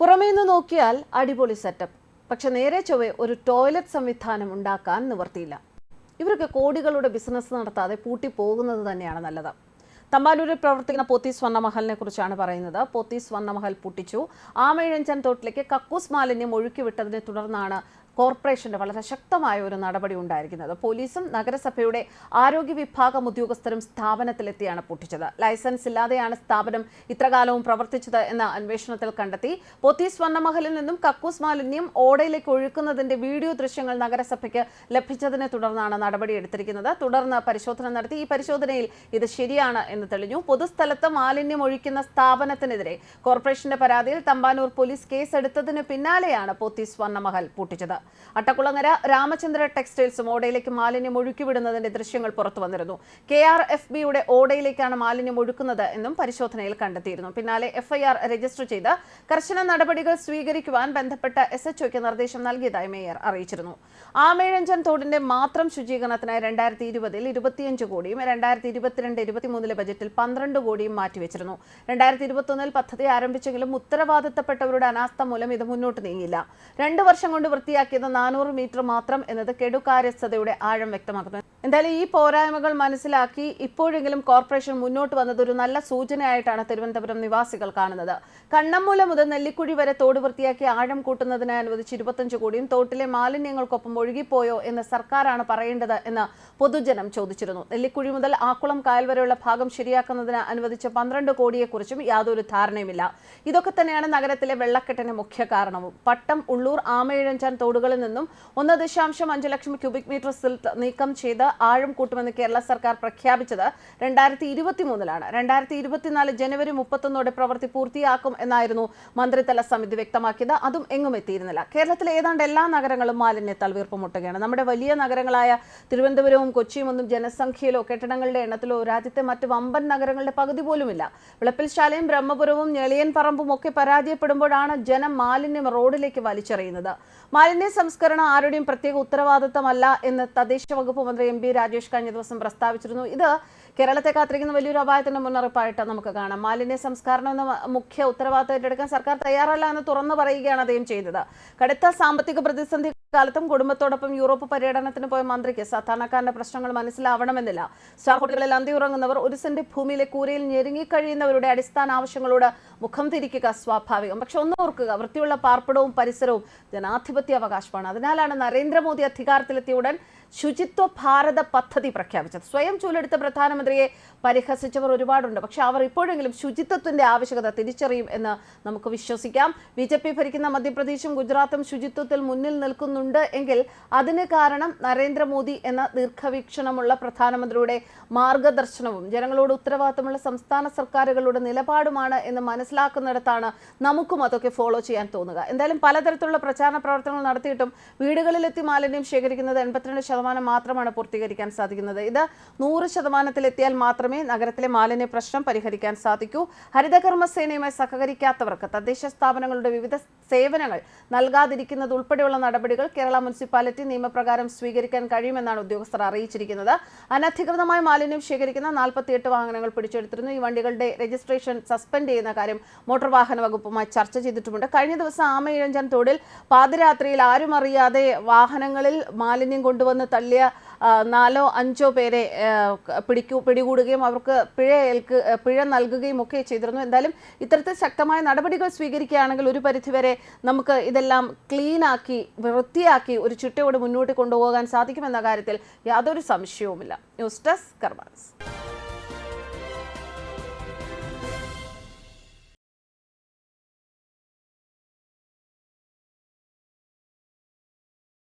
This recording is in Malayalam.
പുറമേ നിന്ന് നോക്കിയാൽ അടിപൊളി സെറ്റപ്പ് പക്ഷെ നേരെ ചൊവ്വെ ഒരു ടോയ്ലറ്റ് സംവിധാനം ഉണ്ടാക്കാൻ നിവർത്തിയില്ല. ഇവരൊക്കെ കോടികളുടെ ബിസിനസ് നടത്താതെ പൂട്ടി പോകുന്നത് തന്നെയാണ് നല്ലത്. തമ്പാനൂരിൽ പ്രവർത്തിക്കുന്ന പോത്തി സ്വർണമഹലിനെ കുറിച്ചാണ് പറയുന്നത്. പോത്തി സ്വർണമഹൽ പൊട്ടിച്ചു. ആമയിഴഞ്ചൻ തോട്ടിലേക്ക് കക്കൂസ് മാലിന്യം ഒഴുക്കിവിട്ടതിനെ തുടർന്നാണ് കോർപ്പറേഷന്റെ വളരെ ശക്തമായ ഒരു നടപടി ഉണ്ടായിരിക്കുന്നത്. പോലീസും നഗരസഭയുടെ ആരോഗ്യ വിഭാഗം ഉദ്യോഗസ്ഥരും സ്ഥാപനത്തിലെത്തിയാണ് പൊട്ടിച്ചത്. ലൈസൻസ് ഇല്ലാതെയാണ് സ്ഥാപനം ഇത്രകാലവും പ്രവർത്തിച്ചത് എന്ന അന്വേഷണത്തിൽ കണ്ടെത്തി. പൊത്തി സ്വർണമഹലിൽ നിന്നും കക്കൂസ് മാലിന്യം ഓടയിലേക്ക് ഒഴുക്കുന്നതിന്റെ വീഡിയോ ദൃശ്യങ്ങൾ നഗരസഭയ്ക്ക് ലഭിച്ചതിനെ തുടർന്നാണ് നടപടിയെടുത്തിരിക്കുന്നത് തുടർന്ന് പരിശോധന നടത്തി. ഈ പരിശോധനയിൽ ഇത് ശരിയാണ് എന്ന് തെളിഞ്ഞു. പൊതുസ്ഥലത്ത് മാലിന്യം ഒഴിക്കുന്ന സ്ഥാപനത്തിനെതിരെ കോർപ്പറേഷന്റെ പരാതിയിൽ തമ്പാനൂർ പോലീസ് കേസെടുത്തതിന് പിന്നാലെയാണ് പൊത്തി സ്വർണമഹൽ പൊട്ടിച്ചത്. അട്ടക്കുളങ്ങര രാമചന്ദ്ര ടെക്സ്റ്റൈൽസും ഓടയിലേക്ക് മാലിന്യം ഒഴുക്കിവിടുന്നതിന്റെ ദൃശ്യങ്ങൾ പുറത്തു വന്നിരുന്നു. കെ ആർ എഫ് ബിയുടെ ഓടയിലേക്കാണ് മാലിന്യം ഒഴുക്കുന്നത് എന്നും പരിശോധനയിൽ കണ്ടെത്തിയിരുന്നു. പിന്നാലെ എഫ്ഐആർ രജിസ്റ്റർ ചെയ്ത് കർശന നടപടികൾ സ്വീകരിക്കുവാൻ ബന്ധപ്പെട്ട എസ് എച്ച് നിർദ്ദേശം നൽകിയതായി മേയർ അറിയിച്ചിരുന്നു. ആമേഴഞ്ചൻ തോടിന്റെ മാത്രം ശുചീകരണത്തിനായി രണ്ടായിരത്തി ഇരുപതിൽ ഇരുപത്തിയഞ്ച് കോടിയും രണ്ടായിരത്തി ഇരുപത്തിരണ്ട് ഇരുപത്തിമൂന്നിലെ ബജറ്റിൽ പന്ത്രണ്ട് കോടിയും മാറ്റിവെച്ചിരുന്നു. രണ്ടായിരത്തി ഇരുപത്തൊന്നിൽ പദ്ധതി ആരംഭിച്ചെങ്കിലും ഉത്തരവാദിത്തപ്പെട്ടവരുടെ അനാസ്ഥ മൂലം ഇത് മുന്നോട്ട് നീങ്ങിയില്ല. രണ്ട് വർഷം കൊണ്ട് വൃത്തിയാക്കിയത് നാനൂറ് മീറ്റർ മാത്രം എന്നത് കെടുകാര്യസ്ഥതയുടെ ആഴം വ്യക്തമാക്കുന്നു. എന്തായാലും ഈ പോരായ്മകൾ മനസ്സിലാക്കി ഇപ്പോഴെങ്കിലും കോർപ്പറേഷൻ മുന്നോട്ട് വന്നത് ഒരു നല്ല സൂചനയായിട്ടാണ് തിരുവനന്തപുരം നിവാസികൾ കാണുന്നത്. കണ്ണമ്മൂല മുതൽ നെല്ലിക്കുഴി വരെ തോട് വൃത്തിയാക്കി ആഴം കൂട്ടുന്നതിന് അനുവദിച്ച് ഇരുപത്തഞ്ച് കോടിയും തോട്ടിലെ മാലിന്യങ്ങൾക്കൊപ്പം ഒഴുകിപ്പോയോ എന്ന് സർക്കാരാണ് പറയേണ്ടത് എന്ന് പൊതുജനം ചോദിച്ചിരുന്നു. നെല്ലിക്കുഴി മുതൽ ആക്കുളം കായൽ വരെയുള്ള ഭാഗം ശരിയാക്കുന്നതിന് അനുവദിച്ച പന്ത്രണ്ട് കോടിയെക്കുറിച്ചും യാതൊരു ധാരണയുമില്ല. ഇതൊക്കെ തന്നെയാണ് നഗരത്തിലെ വെള്ളക്കെട്ടിന് മുഖ്യ കാരണവും. പട്ടം ഉള്ളൂർ ആമയിഴഞ്ചാൻ തോടുകളിൽ നിന്നും ഒന്ന് ദശാംശം അഞ്ച് ലക്ഷം ക്യൂബിക് മീറ്റർ സിൽട്ട് നീക്കം ചെയ്ത് ആഴം കൂട്ടുമെന്ന് കേരള സർക്കാർ പ്രഖ്യാപിച്ചത് രണ്ടായിരത്തി ഇരുപത്തി മൂന്നിലാണ് രണ്ടായിരത്തി ഇരുപത്തിനാല് ജനുവരി മുപ്പത്തൊന്നോടെ പ്രവൃത്തി പൂർത്തിയാക്കും എന്നായിരുന്നു മന്ത്രിതല സമിതി വ്യക്തമാക്കിയത്. അതും എങ്ങും എത്തിയിരുന്നില്ല. കേരളത്തിലെ ഏതാണ്ട് എല്ലാ നഗരങ്ങളും മാലിന്യത്താൽ വീർപ്പുമുട്ടുകയാണ് നമ്മുടെ വലിയ നഗരങ്ങളായ തിരുവനന്തപുരവും കൊച്ചിയും ഒന്നും ജനസംഖ്യയിലോ കെട്ടിടങ്ങളുടെ എണ്ണത്തിലോ രാജ്യത്തെ മറ്റ് വമ്പൻ നഗരങ്ങളുടെ പകുതി പോലുമില്ല. വിളപ്പിൽശാലയും ബ്രഹ്മപുരവും ഞെളിയൻ പറമ്പും ഒക്കെ പരാജയപ്പെടുമ്പോഴാണ് ജനം മാലിന്യം റോഡിലേക്ക് വലിച്ചെറിയുന്നത്. മാലിന്യ സംസ്കരണം ആരുടെയും പ്രത്യേക ഉത്തരവാദിത്തമല്ല എന്ന് തദ്ദേശ വകുപ്പ് മന്ത്രി എം ബി രാജേഷ് കഴിഞ്ഞ ദിവസം പ്രസ്താവിച്ചിരുന്നു. ഇത് കേരളത്തെ കാത്തിരിക്കുന്ന വലിയൊരു അപായത്തിന്റെ മുന്നറിയിപ്പായിട്ട് നമുക്ക് കാണാം. മാലിന്യ സംസ്കരണം എന്ന മുഖ്യ ഉത്തരവാദിത്തം ഏറ്റെടുക്കാൻ സർക്കാർ തയ്യാറല്ല എന്ന് തുറന്നു പറയുകയാണ് അദ്ദേഹം ചെയ്തത്. കടുത്ത സാമ്പത്തിക പ്രതിസന്ധി കാലത്തും കുടുംബത്തോടൊപ്പം യൂറോപ്പ് പര്യടനത്തിന് പോയ മന്ത്രിക്ക് സാധാരണക്കാരന്റെ പ്രശ്നങ്ങൾ മനസ്സിലാവണമെന്നില്ല. സ്റ്റാർ ഹോട്ടലുകളിൽ അന്തിയുറങ്ങുന്നവർ ഒരു സെന്റ് ഭൂമിയിലെ കൂരയിൽ ഞെരുങ്ങിക്കഴിയുന്നവരുടെ അടിസ്ഥാന ആവശ്യങ്ങളോട് മുഖം തിരിക്കുക സ്വാഭാവികം. പക്ഷെ ഒന്ന് ഓർക്കുക വൃത്തിയുള്ള പാർപ്പിടവും പരിസരവും ജനാധിപത്യ അവകാശമാണ് അതിനാലാണ് നരേന്ദ്രമോദി അധികാരത്തിലെത്തിയ ഉടൻ ശുചിത്വ ഭാരത പദ്ധതി പ്രഖ്യാപിച്ചത്. സ്വയം ചൂലെടുത്ത പ്രധാനമന്ത്രിയെ പരിഹസിച്ചവർ ഒരുപാടുണ്ട്. പക്ഷെ അവർ ഇപ്പോഴെങ്കിലും ശുചിത്വത്തിന്റെ ആവശ്യകത തിരിച്ചറിയും എന്ന് നമുക്ക് വിശ്വസിക്കാം. ബി ജെ പി ഭരിക്കുന്ന മധ്യപ്രദേശും ഗുജറാത്തും ശുചിത്വത്തിൽ മുന്നിൽ നിൽക്കുന്നുണ്ട് എങ്കിൽ അതിന് കാരണം നരേന്ദ്രമോദി എന്ന ദീർഘവീക്ഷണമുള്ള പ്രധാനമന്ത്രിയുടെ മാർഗദർശനവും ജനങ്ങളോട് ഉത്തരവാദിത്തമുള്ള സംസ്ഥാന സർക്കാരുകളുടെ നിലപാടുമാണ് എന്ന് മനസ്സിലാക്കുന്നിടത്താണ് നമുക്കും അതൊക്കെ ഫോളോ ചെയ്യാൻ തോന്നുക. എന്തായാലും പലതരത്തിലുള്ള പ്രചാരണ പ്രവർത്തനങ്ങൾ നടത്തിയിട്ടും വീടുകളിലെത്തി മാലിന്യം ശേഖരിക്കുന്നത് എൺപത്തിരണ്ട് ശതമാനം മാത്രമാണ് പൂർത്തീകരിക്കാൻ സാധിക്കുന്നത്. ഇത് നൂറ് ശതമാനത്തിലെത്തിയാൽ മാത്രമേ നഗരത്തിലെ മാലിന്യ പ്രശ്നം പരിഹരിക്കാൻ സാധിക്കൂ. ഹരിതകർമ്മസേനയുമായി സഹകരിക്കാത്തവർക്ക് തദ്ദേശ സ്ഥാപനങ്ങളുടെ വിവിധ സേവനങ്ങൾ നൽകാതിരിക്കുന്നത് ഉൾപ്പെടെയുള്ള നടപടികൾ കേരള മുനിസിപ്പാലിറ്റി നിയമപ്രകാരം സ്വീകരിക്കാൻ കഴിയുമെന്നാണ് ഉദ്യോഗസ്ഥർ അറിയിച്ചിരിക്കുന്നത്. അനധികൃതമായ മാലിന്യം ശേഖരിക്കുന്ന നാൽപ്പത്തിയെട്ട് വാഹനങ്ങൾ പിടിച്ചെടുത്തിരുന്നു. ഈ വണ്ടികളുടെ രജിസ്ട്രേഷൻ സസ്പെൻഡ് ചെയ്യുന്ന കാര്യം മോട്ടോർ വാഹന വകുപ്പുമായി ചർച്ച ചെയ്തിട്ടുമുണ്ട്. കഴിഞ്ഞ ദിവസം ആമയിഴഞ്ചൻ തോടിൽ പാതിരാത്രിയിൽ ആരും അറിയാതെ വാഹനങ്ങളിൽ മാലിന്യം കൊണ്ടുവന്ന് തള്ളിയ നാലോ അഞ്ചോ പേരെ പിടിക്കു പിടികൂടുകയും അവർക്ക് പിഴ ഏൽക്ക് പിഴ നൽകുകയും ഒക്കെ ചെയ്തിരുന്നു. എന്തായാലും ഇത്തരത്തിൽ ശക്തമായ നടപടികൾ സ്വീകരിക്കുകയാണെങ്കിൽ ഒരു പരിധിവരെ നമുക്ക് ഇതെല്ലാം ക്ലീനാക്കി വൃത്തിയാക്കി ഒരു ചിട്ടയോട് മുന്നോട്ട് കൊണ്ടുപോകാൻ സാധിക്കുമെന്ന കാര്യത്തിൽ യാതൊരു സംശയവുമില്ല. News desk കർമാൻസ്